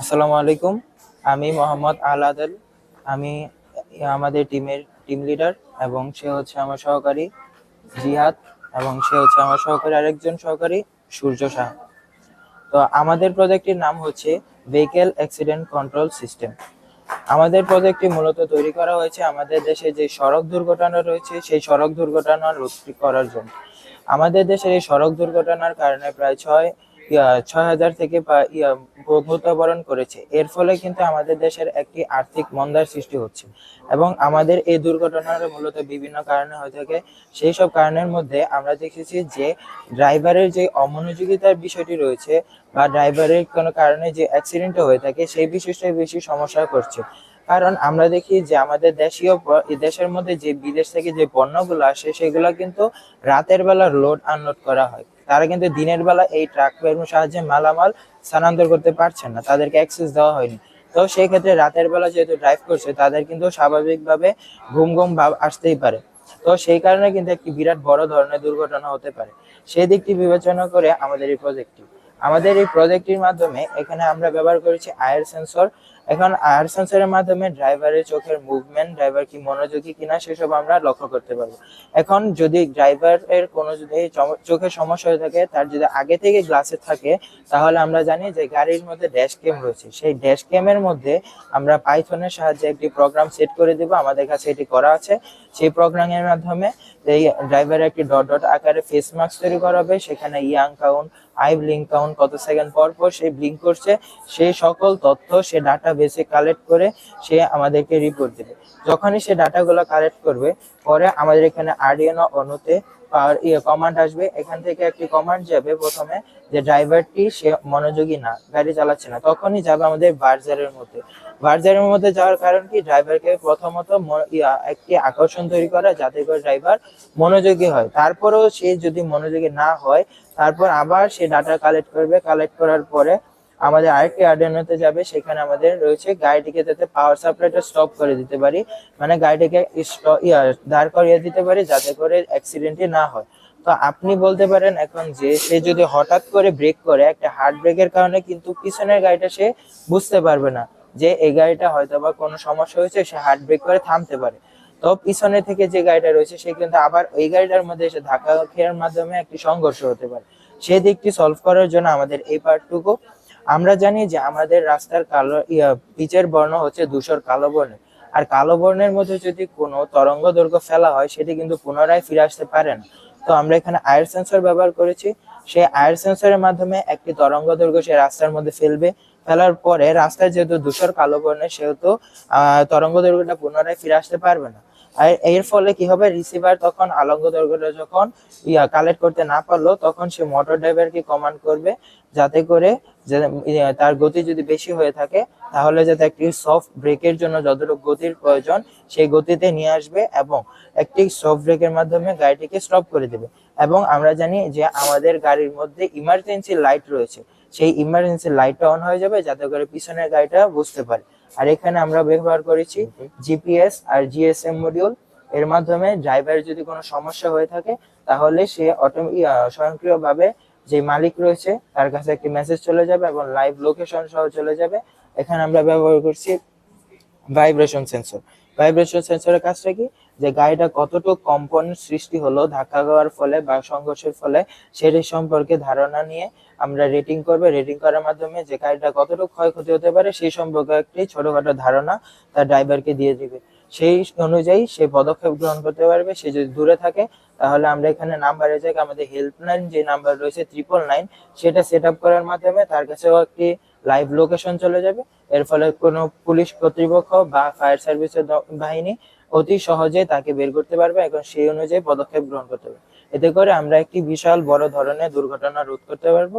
আসসালামু আলাইকুম। আমি মোহাম্মদ আলাদল। আমি আমাদের টিমের টিম লিডার এবং সে হচ্ছে আমার সহকারী জিহাদ এবং সে হচ্ছে আমার সহকারী আরেকজন সহকারী সূর্য শাহ। তো আমাদের প্রজেক্টটির নাম হচ্ছে ভেহিকেল অ্যাক্সিডেন্ট কন্ট্রোল সিস্টেম আমাদের প্রজেক্টটি মূলত তৈরি করা হয়েছে আমাদের দেশে যে সড়ক দুর্ঘটনা রয়েছে, সেই সড়ক দুর্ঘটনা রোধ করার জন্য। আমাদের দেশের এই সড়ক দুর্ঘটনার কারণে প্রায় ছয় ছয় হাজার থেকে ইয়া, মৃত্যুবরণ করেছে। এর ফলে কিন্তু আমাদের দেশের একটি আর্থিক মন্দার সৃষ্টি হচ্ছে। এবং আমাদের এই দুর্ঘটনার মূলত বিভিন্ন কারণে হয়ে থাকে। সেই সব কারণের মধ্যে আমরা দেখেছি যে ড্রাইভারের যে অমনোযোগিতার বিষয়টি রয়েছে বা ড্রাইভারের কোনো কারণে যে অ্যাক্সিডেন্ট হয়ে থাকে সেই বিষয়টাই বেশি সমস্যা করছে। কারণ আমরা দেখি যে আমাদের দেশীয় দেশের মধ্যে যে বিদেশ থেকে যে পণ্যগুলো আসে সেগুলো কিন্তু রাতের বেলা লোড আনলোড করা হয়। তারা কিন্তু দিনের বেলা এই ট্রাক ট্রাকের সাহায্যে মালামাল স্থানান্তর করতে পারছেন না, তাদেরকে অ্যাক্সেস দেওয়া হয়নি। তো সেই ক্ষেত্রে রাতের বেলা যেহেতু ড্রাইভ করছে, তাদের কিন্তু স্বাভাবিকভাবে ঘুম ঘুম ভাব আসতেই পারে। তো সেই কারণে কিন্তু একটি বিরাট বড় ধরনের দুর্ঘটনা হতে পারে। সেই দিকটি বিবেচনা করে আমাদের এই প্রজেক্টটি আমাদের এই প্রজেক্টটির মাধ্যমে এখানে আমরা ব্যবহার করেছি আয়ার সেন্সর এখন আয়ার সেন্সরের মাধ্যমে ড্রাইভারের চোখের মুভমেন্ট ড্রাইভার কি মনোযোগী কিনা সেসব আমরা লক্ষ্য করতে পারব। এখন যদি ড্রাইভারের কোনো যদি চোখের সমস্যা হয়ে থাকে, তার যদি আগে থেকে গ্লাসে থাকে, তাহলে আমরা জানি যে গাড়ির মধ্যে ড্যাশ ক্যাম রয়েছে। সেই ড্যাশ ক্যামের মধ্যে আমরা পাইথনের সাহায্যে একটি প্রোগ্রাম সেট করে দেব। আমাদের কাছে এটি করা আছে। সেই প্রোগ্রামের মাধ্যমে এই ড্রাইভারের একটি ডট ডট আকারে ফেস মাস্ক তৈরি করা হবে। সেখানে yawn count eye blink count কত সেকেন্ড পর পর সে ব্লিঙ্ক করছে। সেই সকল তথ্য, সে ডাটা বেসে কালেক্ট করে সে আমাদেরকে রিপোর্ট দেবে। যখনই সে ডাটাগুলো কালেক্ট করবে, পরে আমাদের এখানে আরডিএনও অনুতে পাওয়ার ইয়ে কমান্ড আসবে। এখান থেকে একটি কমান্ড যাবে প্রথমে যে ড্রাইভারটি সে মনোযোগী না, গাড়ি চালাচ্ছে না, তখনই যাবে আমাদের বার্জারের মধ্যে। বার্জারের মধ্যে যাওয়ার কারণ কি? ড্রাইভারকে প্রথমত একটি আকর্ষণ তৈরি করা যাতে করে ড্রাইভার মনোযোগী হয়। তারপরেও সে যদি মনোযোগী না হয়, তারপর আবার সে ডাটা কালেক্ট করবে। কালেক্ট করার পরে আমাদের আরেকটি আর্ডেনোতে যাবে, সেখানে আমাদের রয়েছে গাড়িটিকে যাতে পাওয়ার সাপ্লাইটা স্টপ করে দিতে পারি। মানে গাড়িটিকে দাঁড় করিয়ে দিতে পারি যাতে করে অ্যাক্সিডেন্টই না হয়। তো আপনি বলতে পারেন এখন যে সে যদি হঠাৎ করে ব্রেক করে, একটা হার্ড ব্রেকের কারণে কিন্তু পিছনের গাড়িটা সে বুঝতে পারবে না যে এই গাড়িটা হয়তো বা কোনো সমস্যা হয়েছে, সে হার্ড ব্রেক করে থামতে পারে। তো পিছনে থেকে যে গাড়িটা রয়েছে, সে কিন্তু আবার ওই গাড়িটার মধ্যে এসে ধাক্কা খেয়ার মাধ্যমে একটি সংঘর্ষ হতে পারে। সেই দিকটি সলভ করার জন্য আমাদের এই পার্টটুকু আমরা জানি যে আমাদের রাস্তার কালো পিচের বর্ণ হচ্ছে ধূসর কালো বর্ণের আর কালো বর্ণের মধ্যে যদি কোনো তরঙ্গ দৈর্ঘ্য ফেলা হয়, সেটি কিন্তু পুনরায় ফিরে আসতে পারে না। তো আমরা এখানে আয়ার সেন্সর ব্যবহার করেছি। সেই আয়ার সেন্সরের মাধ্যমে একটি তরঙ্গ দৈর্ঘ্য সে রাস্তার মধ্যে ফেলবে। ফেলার পরে রাস্তায় যেহেতু ধূসর কালো বর্ণের সেহেতু তরঙ্গ দৈর্ঘ্যটা পুনরায় ফিরে আসতে পারবে না। আর এর ফলে কি হবে? রিসিভার তখন আলঙ্গ দৈর্ঘ্যটা যখন ইয়া কালেক্ট করতে না পারল, তখন সে মোটর ড্রাইভারকে কমান্ড করবে যাতে করে তার গতি যদি বেশি হয়ে থাকে, তাহলে যাতে একটি সফট ব্রেকের জন্য যতটুকু গতির প্রয়োজন, সেই গতিতে নিয়ে আসবে এবং একটি সফট ব্রেকের মাধ্যমে গাড়িটিকে স্টপ করে দেবে। এবং আমরা জানি যে, আমাদের গাড়ির মধ্যে ইমার্জেন্সি লাইট রয়েছে। সেই ইমার্জেন্সি লাইটটা অন হয়ে যাবে যাতে করে পিছনের গাড়িটা বুঝতে পারে। আর এখানে আমরা ব্যবহার করেছি জিপিএস আর জিএসএম মডিউল এর মাধ্যমে ড্রাইভারের যদি কোনো সমস্যা হয়ে থাকে তাহলে সে অটো স্বয়ংক্রিয়ভাবে যে মালিক রয়েছে তার কাছে একটি মেসেজ চলে যাবে এবং লাইভ লোকেশন সহ চলে যাবে। এখানে আমরা ব্যবহার করছি ভাইব্রেশন সেন্সর ভাইব্রেশন সেন্সরের কাজটা কি? যে গাড়িটা কতটুকু কম্পন সৃষ্টি হলো, ধাক্কা খাওয়ার ফলে বা সংঘর্ষের ফলে, সেটি সম্পর্কে ধারণা নিয়ে আমরা রেটিং করবে। রেটিং করার মাধ্যমে যে গাড়িটা কতটুকু ক্ষয়ক্ষতি হতে পারে, সেই সম্পর্কে একটি ছোটখাটো ধারণা তার ড্রাইভারকে দিয়ে দিবে। সেই অনুযায়ী সে পদক্ষেপ গ্রহণ করতে পারবে। সে যদি দূরে থাকে, তাহলে আমরা এখানে নাম্বারে যাই আমাদের হেল্পলাইন যে নাম্বার রয়েছে ট্রিপল নাইন সেটা সেট আপ করার মাধ্যমে তার কাছেও একটি লাইভ লোকেশন চলে যাবে। এর ফলে কোনো পুলিশ কর্তৃপক্ষ বা ফায়ার সার্ভিসের বাহিনী অতি সহজে তাকে বের করতে পারবে এবং সেই অনুযায়ী পদক্ষেপ গ্রহণ করতে পারবে। এতে করে আমরা একটি বিশাল বড় ধরনের দুর্ঘটনা রোধ করতে পারব।